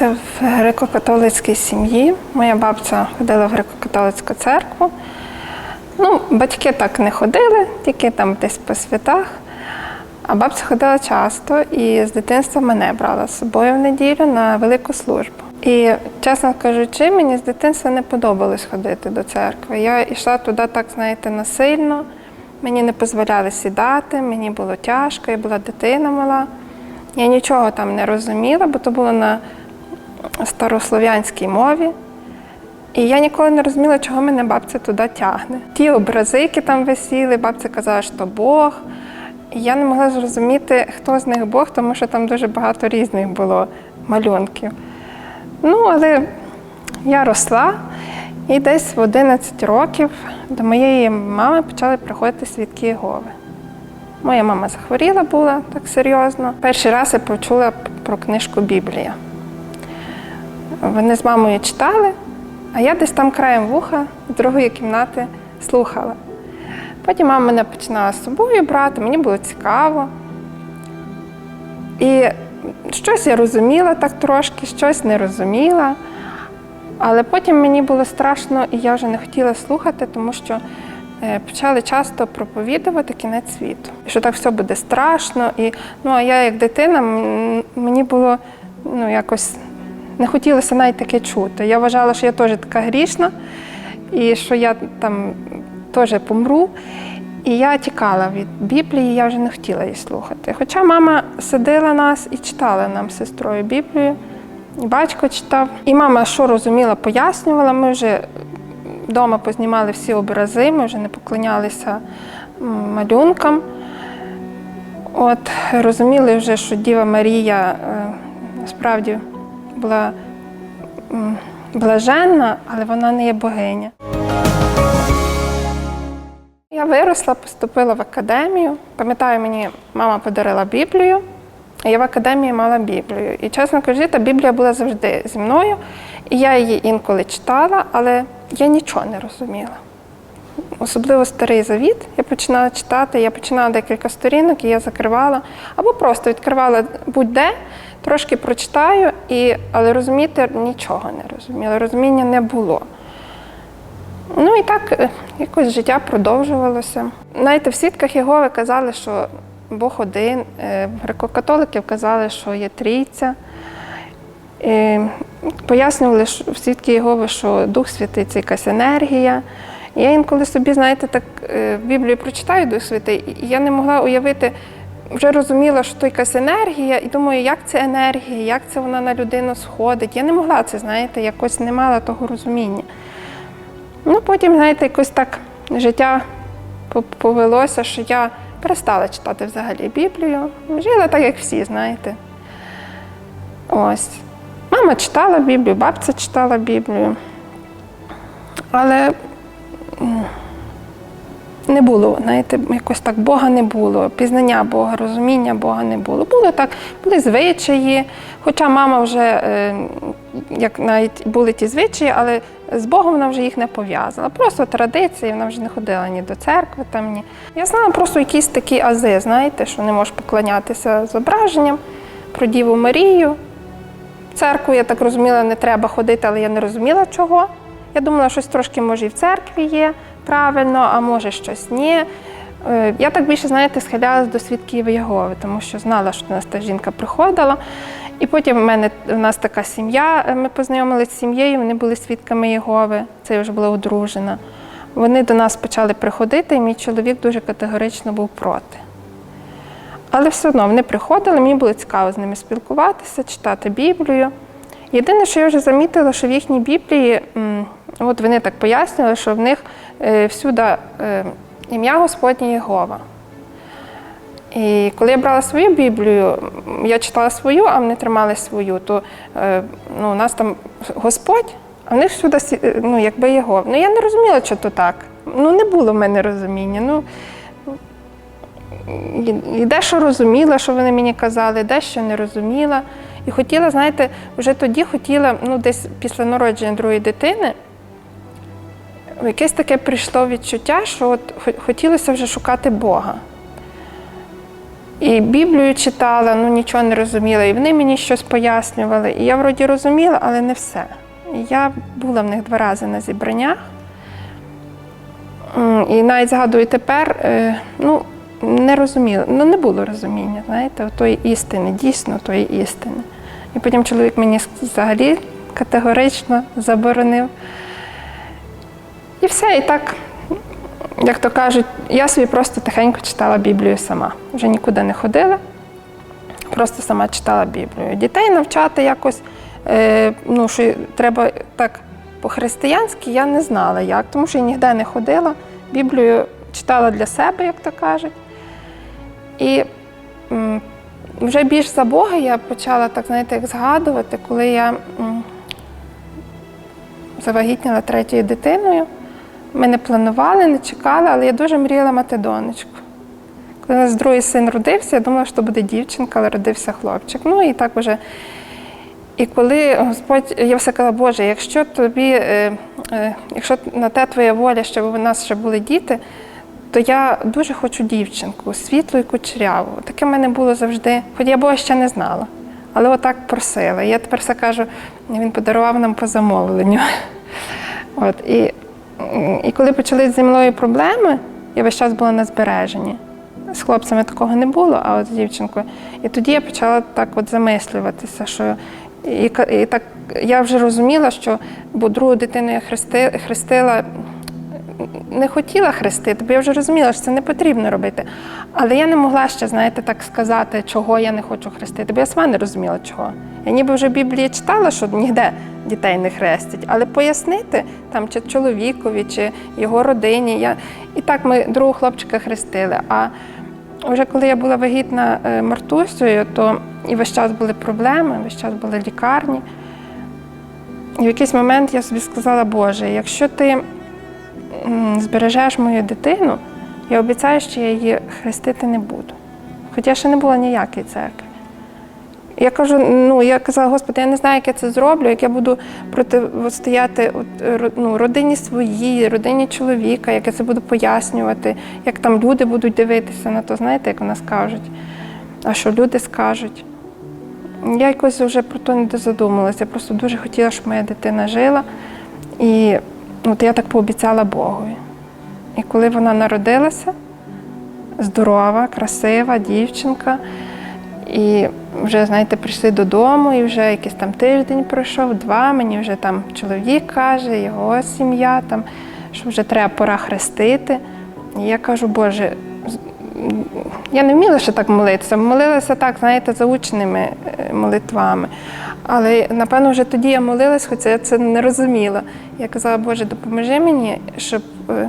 Народилася в греко-католицькій сім'ї. Моя бабця ходила в греко-католицьку церкву. Ну, батьки так не ходили, тільки там десь по святах. А бабця ходила часто і з дитинства мене брала з собою в неділю на велику службу. І, чесно кажучи, мені з дитинства не подобалось ходити до церкви. Я йшла туди, так, знаєте, насильно. Мені не дозволяли сідати, мені було тяжко, я була дитина мала. Я нічого там не розуміла, бо то було на старослов'янській мові. І я ніколи не розуміла, чого мене бабця туди тягне. Ті образи, які там висіли, бабця казала, що Бог. І я не могла зрозуміти, хто з них Бог, тому що там дуже багато різних було малюнків. Ну, але я росла, і десь в 11 років до моєї мами почали приходити свідки Єгови. Моя мама захворіла була так серйозно. Перший раз я почула про книжку Біблія. Вони з мамою читали, а я десь там краєм вуха з другої кімнати слухала. Потім мама мене починала з собою брати, мені було цікаво. І щось я розуміла так трошки, щось не розуміла. Але потім мені було страшно, і я вже не хотіла слухати, тому що е, почали часто проповідувати кінець світу. І що так все буде страшно. І, ну, а я, як дитина, мені було ну, якось не хотілося навіть таке чути. Я вважала, що я теж така грішна, і що я там теж помру. І я тікала від Біблії, я вже не хотіла її слухати. Хоча мама садила нас і читала нам з сестрою Біблію, і батько читав. І мама, що розуміла, пояснювала. Ми вже вдома познімали всі образи, ми вже не поклонялися малюнкам. От розуміли вже, що Діва Марія е, насправді була блаженна, але вона не є богиня. Я виросла, поступила в академію. Пам'ятаю, мені мама подарила Біблію, я в академії мала Біблію. І чесно кажучи, та Біблія була завжди зі мною. І я її інколи читала, але я нічого не розуміла. Особливо старий завіт я починала читати, я починала декілька сторінок, і я закривала, або просто відкривала будь-де, трошки прочитаю, і, але розуміти нічого не розуміла. Розуміння не було. Ну і так е, якось життя продовжувалося. Знаєте, в свідках Єгови казали, що Бог один, е, греко-католиків казали, що є трійця. І пояснювали що в свідки Єгови, що Дух Святий це якась енергія. Я інколи собі, знаєте, так е, в Біблії прочитаю Дух Святий, і я не могла уявити, вже розуміла, що то якась енергія, і думаю, як це енергія, як це вона на людину сходить. Я не могла це, знаєте, якось не мала того розуміння. Ну, потім, знаєте, якось так життя повелося, що я перестала читати взагалі Біблію. Жила так, як всі, знаєте. Ось. Мама читала Біблію, бабця читала Біблію. Але не було, знаєте, якось так Бога не було, пізнання Бога, розуміння Бога не було. Було так, були звичаї, хоча мама вже, е, як навіть були ті звичаї, але з Богом вона вже їх не пов'язала. Просто традиції, вона вже не ходила ні до церкви, там, ні. Я знала просто якісь такі ази, знаєте, що не можеш поклонятися зображенням про Діву Марію. В церкву, я так розуміла, не треба ходити, але я не розуміла чого. Я думала, щось трошки може і в церкві є правильно, а може щось ні. Е, Я так більше, знаєте, схилялась до свідків Єгови, тому що знала, що до нас та жінка приходила. І потім в мене у нас така сім'я, е, ми познайомилися з сім'єю, вони були свідками Єгови, це вже була одружена. Вони до нас почали приходити, і мій чоловік дуже категорично був проти. Але все одно вони приходили, мені було цікаво з ними спілкуватися, читати Біблію. Єдине, що я вже замітила, що в їхній Біблії, от вони так пояснювали, що в них е, всюди е, ім'я Господнє Єгова. І коли я брала свою Біблію, я читала свою, а вони тримали свою, то е, ну, у нас там Господь, а в них всюди ну, якби Єгова. Ну я не розуміла, що то так. Ну, не було в мене розуміння. Ну, і дещо розуміла, що вони мені казали, дещо не розуміла. І хотіла, знаєте, вже тоді хотіла, ну, десь після народження другої дитини, якесь таке прийшло відчуття, що от хотілося вже шукати Бога. І Біблію читала, ну нічого не розуміла. І вони мені щось пояснювали. І я вроді розуміла, але не все. І я була в них два рази на зібраннях. І навіть згадую тепер, е, ну, не розуміла, ну не було розуміння, знаєте, тої істини, дійсно тої істини. І потім чоловік мені взагалі категорично заборонив. І все, і так, як то кажуть, я собі просто тихенько читала Біблію сама. Вже нікуди не ходила, просто сама читала Біблію. Дітей навчати якось, е, ну, що треба так по-християнськи, я не знала як, тому що я ніде не ходила. Біблію читала для себе, як то кажуть. І вже більш за Бога я почала так, знаєте, як згадувати, коли я завагітніла третьою дитиною. Ми не планували, не чекали, але я дуже мріяла мати донечку. Коли у нас другий син родився, я думала, що буде дівчинка, але родився хлопчик. Ну і так уже. І коли Господь, я все казала, Боже, якщо тобі, е, е, якщо на те твоя воля, щоб у нас ще були діти, то я дуже хочу дівчинку, світлу і кучеряву. Таке в мене було завжди, хоч я Бога ще не знала. Але отак просила. Я тепер все кажу, він подарував нам по замовленню. От, і, і коли почались зі мною проблеми, я весь час була на збереженні. З хлопцями такого не було, а от з дівчинкою. І тоді я почала так от замислюватися, що і, і так я вже розуміла, що бо другу дитину я хрести, хрестила, не хотіла хрестити, бо я вже розуміла, що це не потрібно робити. Але я не могла ще, знаєте, так сказати, чого я не хочу хрестити, бо я сама не розуміла, чого. Я ніби вже в Біблії читала, що ніде дітей не хрестять, але пояснити там чи чоловікові, чи його родині. Я... І так ми другого хлопчика хрестили. А вже коли я була вагітна е, Мартусею, то і весь час були проблеми, весь час були лікарні. І в якийсь момент я собі сказала, Боже, якщо ти збережеш мою дитину, я обіцяю, що я її хрестити не буду. Хоча ще не було ніякої церкви. Я кажу, ну я казала, Господи, я не знаю, як я це зроблю, як я буду протистояти от, ро- ну, родині своїй, родині чоловіка, як я це буду пояснювати, як там люди будуть дивитися на то, знаєте, як у нас кажуть, а що люди скажуть. Я якось вже про то не задумалася. Я просто дуже хотіла, щоб моя дитина жила. І от я так пообіцяла Богові. І коли вона народилася, здорова, красива дівчинка, і вже, знаєте, прийшли додому, і вже якийсь там тиждень пройшов, два. Мені вже там чоловік каже, його сім'я, там, що вже треба пора хрестити. І я кажу, Боже, я не вміла ще так молитися. Молилася так, знаєте, заученими е, молитвами. Але напевно вже тоді я молилась, хоча я це не розуміла. Я казала, Боже, допоможи мені, щоб е,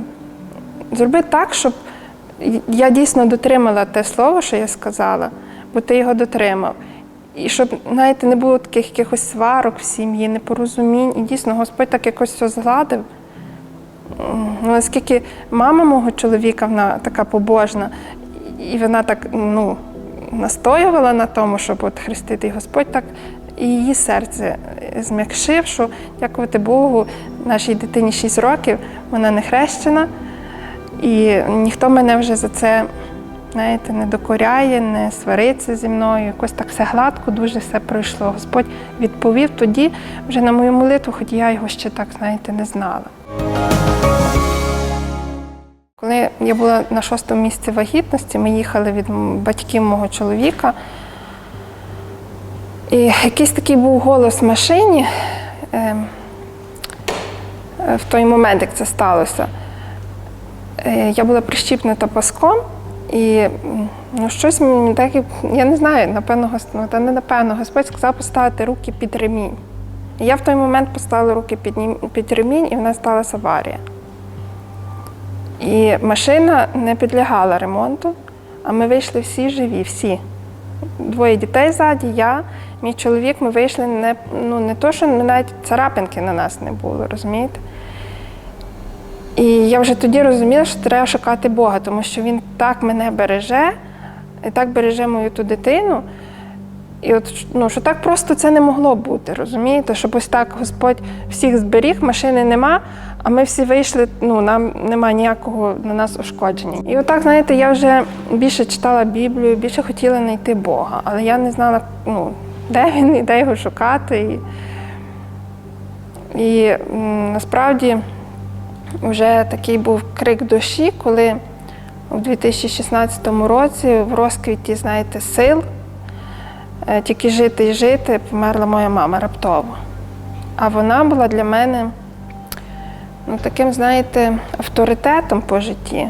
зроби так, щоб я дійсно дотримала те слово, що я сказала, бо ти його дотримав. І щоб, знаєте, не було таких якихось сварок в сім'ї, непорозумінь. І дійсно Господь так якось все згладив. Ну, наскільки мама мого чоловіка, вона така побожна, і вона так ну, настоювала на тому, щоб от хрестити і Господь так і її серце зм'якшив, що дякувати Богу, нашій дитині 6 років, вона не хрещена, і ніхто мене вже за це знаєте, не докоряє, не свариться зі мною. Якось так все гладко, дуже все пройшло. Господь відповів тоді вже на мою молитву, хоч я його ще так, знаєте, не знала. Коли я була на шостому місці вагітності, ми їхали від батьків мого чоловіка. І якийсь такий був голос в машині е, в той момент, як це сталося. Е, Я була прищіпнута паском, і ну, щось мені так, я не знаю, напевно, ну, та не напевно, Господь сказав поставити руки під ремінь. І я в той момент поставила руки під, під ремінь, і в нас сталася аварія. І машина не підлягала ремонту, а ми вийшли всі живі, всі. Двоє дітей ззаді, я, мій чоловік, ми вийшли не, ну, не то, що навіть царапинки на нас не було, розумієте? І я вже тоді розуміла, що треба шукати Бога, тому що Він так мене береже, і так береже мою ту дитину. І от ну, що так просто це не могло бути, розумієте? Щоб ось так Господь всіх зберіг, машини нема, А ми всі вийшли, ну нам немає ніякого на нас ушкодження. І отак, знаєте, я вже більше читала Біблію, більше хотіла знайти Бога, але я не знала, ну, де він і де його шукати. І, і насправді вже такий був крик душі, коли у 2016 році в розквіті, знаєте, сил, е, тільки жити і жити, померла моя мама раптово. А вона була для мене ну, таким, знаєте, авторитетом по житті.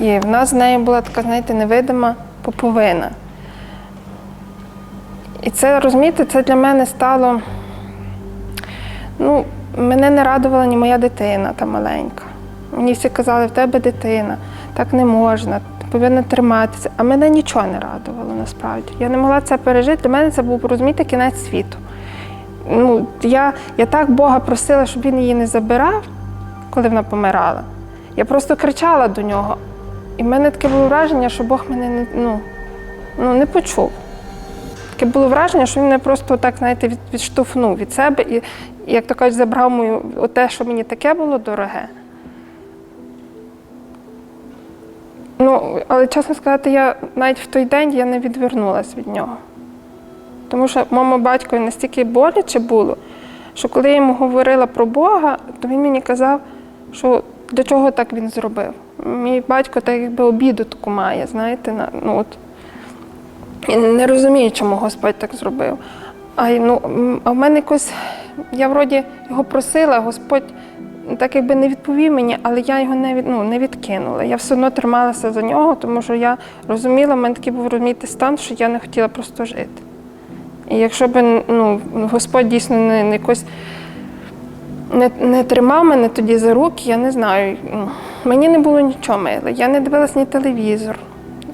І в нас з нею була така, знаєте, невидима поповина. І це, розумієте, це для мене стало. Ну, мене не радувала ні моя дитина та маленька. Мені всі казали, в тебе дитина, так не можна, повинна триматися. А мене нічого не радувало насправді. Я не могла це пережити. Для мене це був розумієте, кінець світу. Ну, я, я так Бога просила, щоб він її не забирав, коли вона помирала. Я просто кричала до нього. І в мене таке було враження, що Бог мене не, ну, ну, не почув. Таке було враження, що він мене просто так, знаєте, відштовхнув від себе і, як то кажуть, забрав мою те, що мені таке було дороге. Ну, але чесно сказати, я навіть в той день я не відвернулася від нього. Тому що моєму батькові настільки боляче було, що коли я йому говорила про Бога, то він мені казав, що до чого так він зробив. Мій батько так якби обіду таку має, знаєте, на, ну от. І не розумію, чому Господь так зробив. А, ну, а в мене якось, я вроді його просила, Господь так якби не відповів мені, але я його не, від, ну, не відкинула. Я все одно трималася за нього, тому що я розуміла, в мене такий був розуміти стан, що я не хотіла просто жити. І якщо б ну, Господь дійсно не, не якось не, не тримав мене тоді за руки, я не знаю. ну, Мені не було нічого мило. Я не дивилась ні телевізор.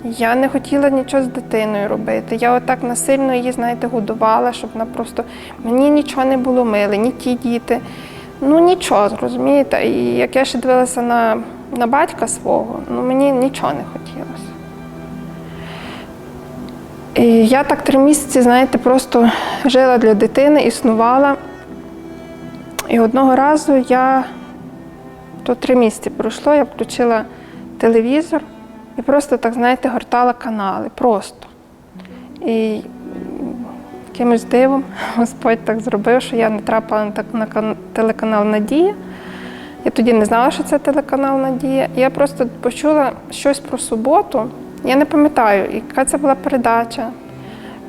Я не хотіла нічого з дитиною робити. Я отак насильно її, знаєте, годувала, щоб вона просто мені нічого не було миле, ні ті діти. Ну нічого, розумієте? І як я ще дивилася на, на батька свого, ну мені нічого не хотілося. І я так три місяці, знаєте, просто жила для дитини, існувала. І одного разу я то три місяці пройшло, я включила телевізор і просто так, знаєте, гортала канали. Просто. І якимось дивом Господь так зробив, що я не трапила на, телеканал Надія. Я тоді не знала, що це телеканал Надія. Я просто почула щось про суботу. Я не пам'ятаю, яка це була передача,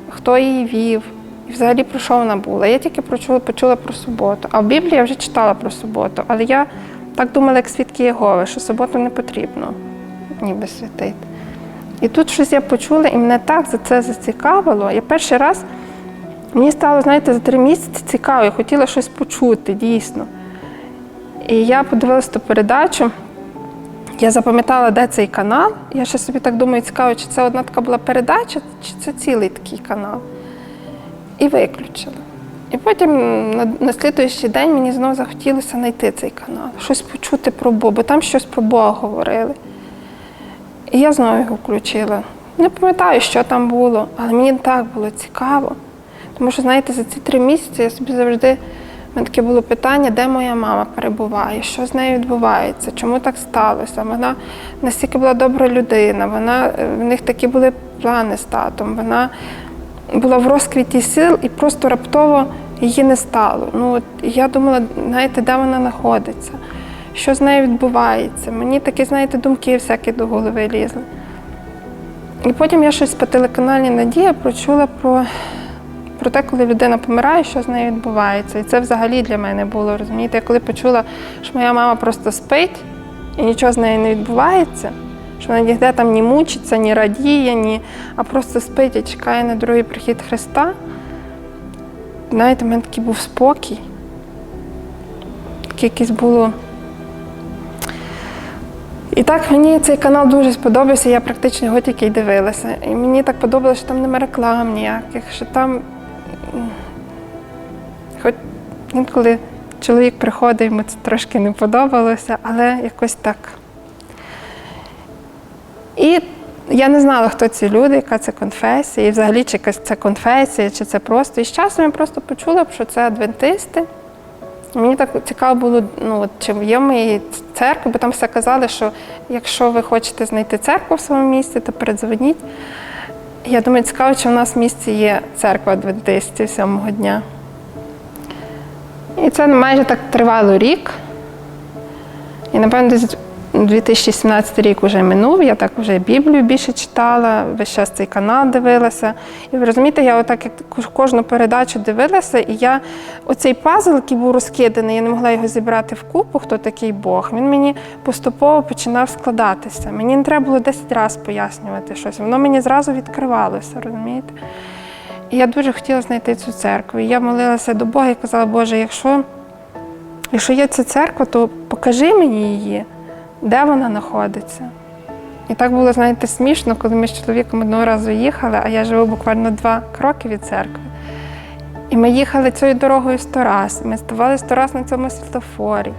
хто її вів, і взагалі про що вона була. Я тільки почула, почула про суботу. А в Біблії я вже читала про суботу. Але я так думала, як свідки Єгови, що суботу не потрібно ніби святити. І тут щось я почула, і мене так за це зацікавило. Я перший раз мені стало, знаєте, за три місяці цікаво, я хотіла щось почути дійсно. І я подивилася ту передачу. Я запам'ятала, де цей канал. Я ще собі так думаю, цікаво, чи це одна така була передача, чи це цілий такий канал. І виключила. І потім на, на слідуючий день мені знову захотілося знайти цей канал, щось почути про Бога, бо там щось про Бога говорили. І я знову його включила. Не пам'ятаю, що там було, але мені так було цікаво. Тому що, знаєте, за ці три місяці я собі завжди в мене таке було питання, де моя мама перебуває, що з нею відбувається, чому так сталося. Вона настільки була добра людина, вона, в них такі були плани з татом. Вона була в розквіті сил і просто раптово її не стало. Ну, от я думала, знаєте, де вона знаходиться, що з нею відбувається. Мені такі, знаєте, думки всякі до голови лізли. І потім я щось по телеканалі Надія прочула про, про те, коли людина помирає, що з нею відбувається. І це взагалі для мене було, розумієте, я коли почула, що моя мама просто спить і нічого з нею не відбувається, що вона ніде там ні мучиться, ні радіє, ні, а просто спить і чекає на другий прихід Христа. Знаєте, в мене такий був спокій. Таке якесь було. І так мені цей канал дуже сподобався, я практично його тільки й дивилася. І мені так подобалося, що там нема реклам ніяких, що там. Хоч інколи чоловік приходить, йому це трошки не подобалося, але якось так. І я не знала, хто ці люди, яка це конфесія, і взагалі чи це конфесія, чи це просто. І з часом я просто почула, що це адвентисти. Мені так цікаво було, ну, от, чи є в моїй церкві, бо там все казали, що якщо ви хочете знайти церкву в своєму місті, то передзвоніть. Я думаю, цікаво, чи в нас в місті є церква адвентистів сьомого дня. І це майже так тривало рік. І, напевно, десь 2017 рік вже минув, я так вже Біблію більше читала, весь час цей канал дивилася. І ви розумієте, я отак кожну передачу дивилася, і я оцей пазл, який був розкиданий, я не могла його зібрати в купу, хто такий Бог. Він мені поступово починав складатися. Мені не треба було 10 разів пояснювати щось. Воно мені зразу відкривалося, розумієте? І я дуже хотіла знайти цю церкву. І я молилася до Бога і казала, Боже, якщо, якщо є ця церква, то покажи мені її, де вона знаходиться. І так було, знаєте, смішно, коли ми з чоловіком одного разу їхали, а я живу буквально два кроки від церкви. І ми їхали цією дорогою сто раз. Ми ставали сто раз на цьому світлофорі.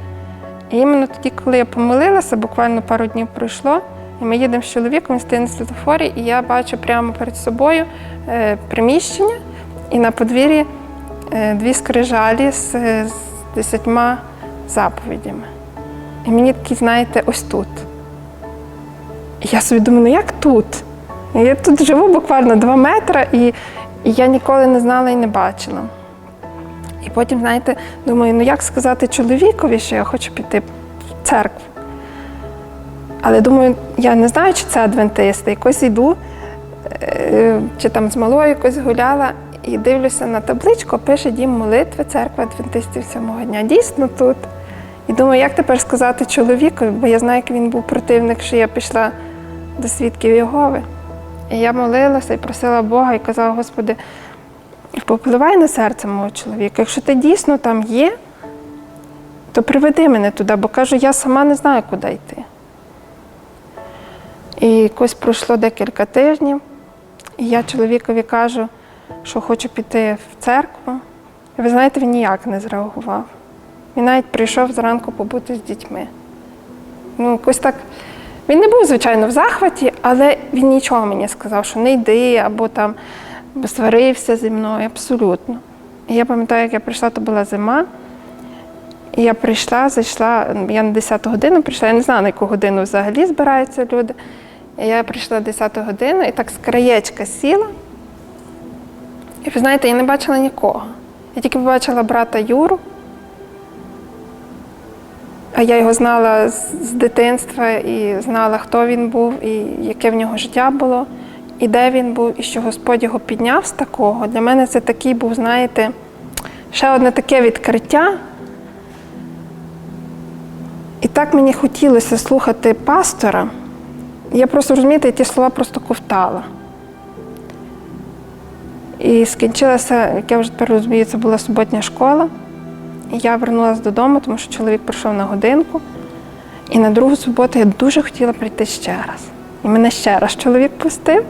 І іменно тоді, коли я помилилася, буквально пару днів пройшло, і ми їдемо з чоловіком, він стоїть на світлофорі, і я бачу прямо перед собою е, приміщення, і на подвір'ї е, дві скрижалі з, з десятьма заповідями. І мені такі, знаєте, ось тут. І я собі думаю, ну як тут? Я тут живу буквально два метри, і, і я ніколи не знала і не бачила. І потім, знаєте, думаю, ну як сказати чоловікові, що я хочу піти в церкву. Але думаю, я не знаю, чи це адвентисти. Якось йду, е, чи там з малою якось гуляла, і дивлюся на табличку, пише дім молитви, церква адвентистів сьомого дня. Дійсно тут. І думаю, як тепер сказати чоловікові, бо я знаю, як він був противник, що я пішла до свідків Єгови. І я молилася і просила Бога і казала, Господи, попливай на серце мого чоловіка. Якщо ти дійсно там є, то приведи мене туди, бо кажу, я сама не знаю, куди йти. І якось пройшло декілька тижнів, і я чоловікові кажу, що хочу піти в церкву. І ви знаєте, він ніяк не зреагував. Він навіть прийшов зранку побути з дітьми. Ну, якось так. Він не був, звичайно, в захваті, але він нічого мені сказав, що не йди, або там сварився зі мною, абсолютно. І я пам'ятаю, як я прийшла, то була зима. І я прийшла, зайшла, я на 10 годину прийшла, я не знала, на яку годину взагалі збираються люди. І я прийшла на 10 годину і так з краєчка сіла. І ви знаєте, я не бачила нікого. Я тільки побачила брата Юру. А я його знала з дитинства і знала, хто він був, і яке в нього життя було, і де він був, і що Господь його підняв з такого. Для мене це такий був, знаєте, ще одне таке відкриття. І так мені хотілося слухати пастора. Я просто розумієте, ті слова просто ковтала. І скінчилася, як я вже тепер розумію, це була суботня школа. Я вернулася додому, тому що чоловік прийшов на годинку. І на другу суботу я дуже хотіла прийти ще раз. І мене ще раз чоловік пустив.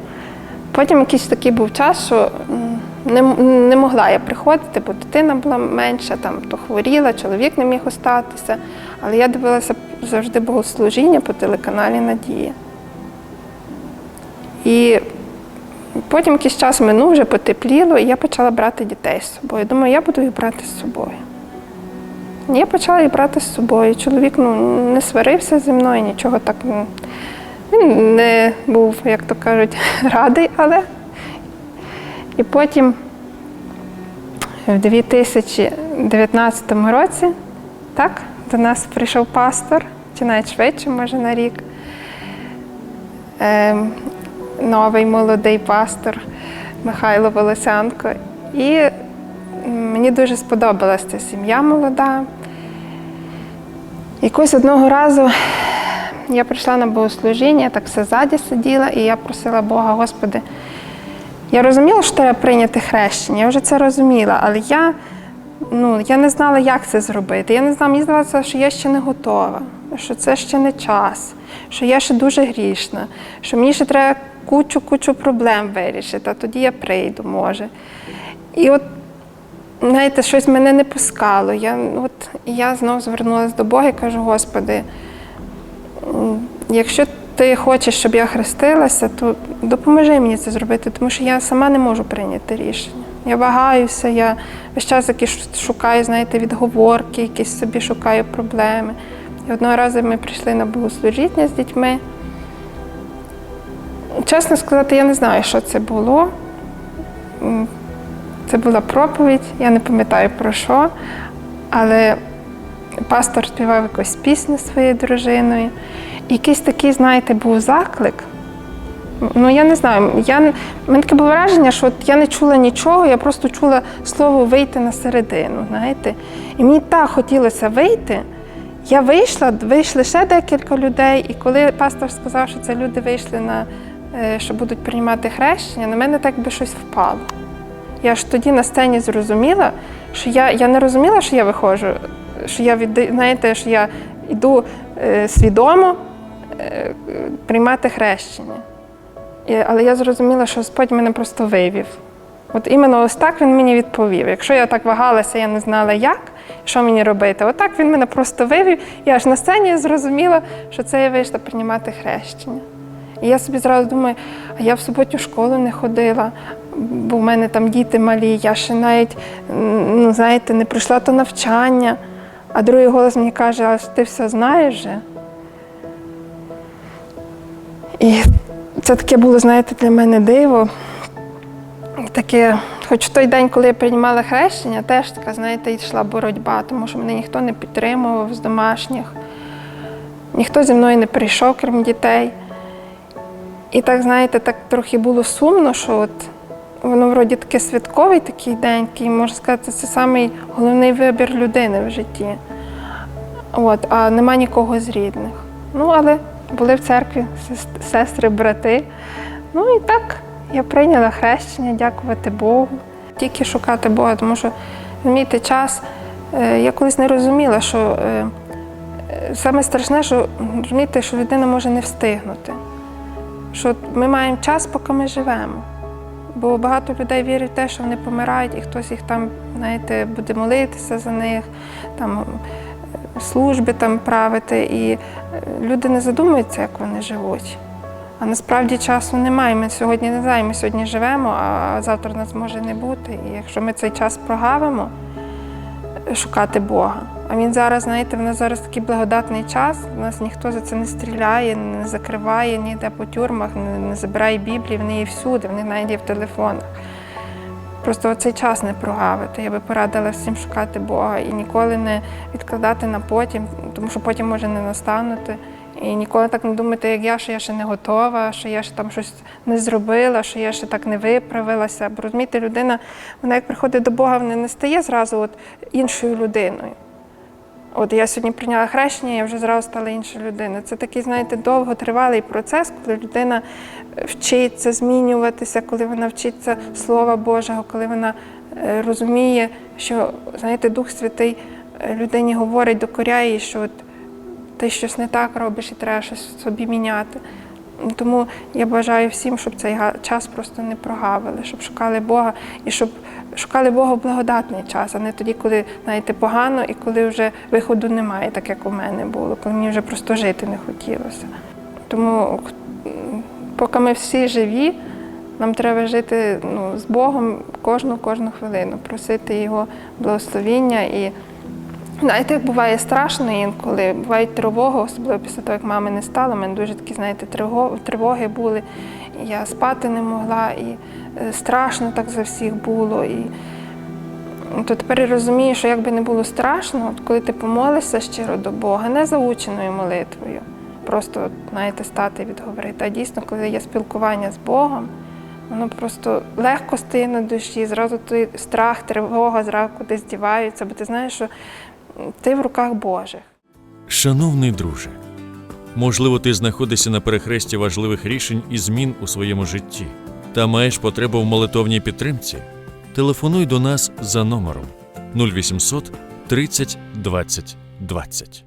Потім якийсь такий був час, що не, не могла я приходити, бо дитина була менша, там то хворіла, чоловік не міг остатися. Але я дивилася завжди богослужіння по телеканалі Надія. І потім якийсь час минув, вже потепліло, і я почала брати дітей з собою. Думаю, я буду їх брати з собою. Я почала їх брати з собою. Чоловік ну, не сварився зі мною, нічого так. Він не був, як то кажуть, радий, але. І потім в 2019 році так, до нас прийшов пастор, чи навіть швидше, може, на рік. Ем, новий молодий пастор Михайло Волосянко. І мені дуже сподобалася ця сім'я молода. Якось одного разу я прийшла на богослужіння, так все ззаді сиділа, і я просила Бога, Господи, я розуміла, що треба прийняти хрещення, я вже це розуміла, але я, ну, я не знала, як це зробити. Я не знала, мені здавалося, що я ще не готова, що це ще не час, що я ще дуже грішна, що мені ще треба кучу-кучу проблем вирішити, а тоді я прийду, може. І от знаєте, щось мене не пускало. Я, от, я знову звернулася до Бога і кажу, Господи, якщо ти хочеш, щоб я хрестилася, то допоможи мені це зробити, тому що я сама не можу прийняти рішення. Я вагаюся, я весь час якісь шукаю, знаєте, відговорки, якісь собі шукаю проблеми. І одного разу ми прийшли на богослужіння з дітьми. Чесно сказати, я не знаю, що це було. Це була проповідь, я не пам'ятаю про що, але пастор співав якусь пісню своєю дружиною. Якийсь такий, знаєте, був заклик. Ну, я не знаю. Я, мене таке було враження, що от я не чула нічого, я просто чула слово вийти на середину. знаєте. І мені так хотілося вийти. Я вийшла, вийшли ще декілька людей, і коли пастор сказав, що це люди вийшли на е, що будуть приймати хрещення, на мене так би щось впало. Я ж тоді на сцені зрозуміла, що я, я не розуміла, що я виходжу, що я від, знаєте, що я йду е, свідомо е, приймати хрещення. І, але я зрозуміла, що Господь мене просто вивів. От іменно ось так він мені відповів. Якщо я так вагалася, я не знала як, що мені робити. Отак він мене просто вивів. Я аж на сцені зрозуміла, що це я вийшла приймати хрещення. І я собі зразу думаю, а я в суботню школу не ходила, бо в мене там діти малі, я ще навіть, ну, знаєте, не пройшла то навчання. А другий голос мені каже, а ти все знаєш вже. І це таке було, знаєте, для мене диво. Таке, хоч в той день, коли я приймала хрещення, теж така, знаєте, йшла боротьба, тому що мене ніхто не підтримував з домашніх, ніхто зі мною не прийшов, крім дітей. І так, знаєте, так трохи було сумно, що от воно вроді таке святковий такий день, який, можна сказати, це самий головний вибір людини в житті. От, а нема нікого з рідних. Ну, але були в церкві сестри, брати. Ну і так я прийняла хрещення, дякувати Богу. Тільки шукати Бога, тому що, розумієте, час. е, Я колись не розуміла, що е, саме страшне, що розумієте, що людина може не встигнути. Що ми маємо час, поки ми живемо. Бо багато людей вірять в те, що вони помирають, і хтось їх там, знаєте, буде молитися за них, там е, служби там правити. І е, люди не задумуються, як вони живуть. А насправді часу немає. Ми сьогодні не знаємо, ми сьогодні живемо, а завтра нас може не бути. І якщо ми цей час прогавимо, е, шукати Бога. А він зараз, знаєте, в нас зараз такий благодатний час. У нас ніхто за це не стріляє, не закриває ніде по тюрмах, не, не забирає Біблії, вони є всюди, вони навіть є в телефонах. Просто цей час не прогавити. Я би порадила всім шукати Бога і ніколи не відкладати на потім, тому що потім може не настанути. І ніколи так не думати, як я, що я ще не готова, що я ще там щось не зробила, що я ще так не виправилася. Бо розумієте, людина, вона як приходить до Бога, вона не стає зразу от іншою людиною. От я сьогодні прийняла хрещення, я вже зразу стала іншою людиною. Це такий, знаєте, довготривалий процес, коли людина вчиться змінюватися, коли вона вчиться Слова Божого, коли вона е, розуміє, що знаєте, Дух Святий е, людині говорить, докоряє, що от ти щось не так робиш і треба щось собі міняти. Тому я бажаю всім, щоб цей час просто не прогавили, щоб шукали Бога і щоб шукали Бога в благодатний час, а не тоді, коли знаєте, погано і коли вже виходу немає, так як у мене було, коли мені вже просто жити не хотілося. Тому поки ми всі живі, нам треба жити ну, з Богом кожну кожну хвилину, просити Його благословіння і Знаєте, буває страшно інколи, бувають тривоги, особливо після того, як мами не стало. У мене дуже такі, знаєте, тривоги були. Я спати не могла, і е, страшно так за всіх було. І то тепер я розумію, що як би не було страшно, от коли ти помолишся щиро до Бога, не заученою молитвою, просто, от, знаєте, стати відговорити. А дійсно, коли є спілкування з Богом, воно просто легко стає на душі, зразу той страх, тривога, зразу кудись діваються, бо ти знаєш, що ти в руках Божих. Шановний друже, можливо, ти знаходишся на перехресті важливих рішень і змін у своєму житті та маєш потребу в молитовній підтримці. Телефонуй до нас за номером 0800 30 20 20.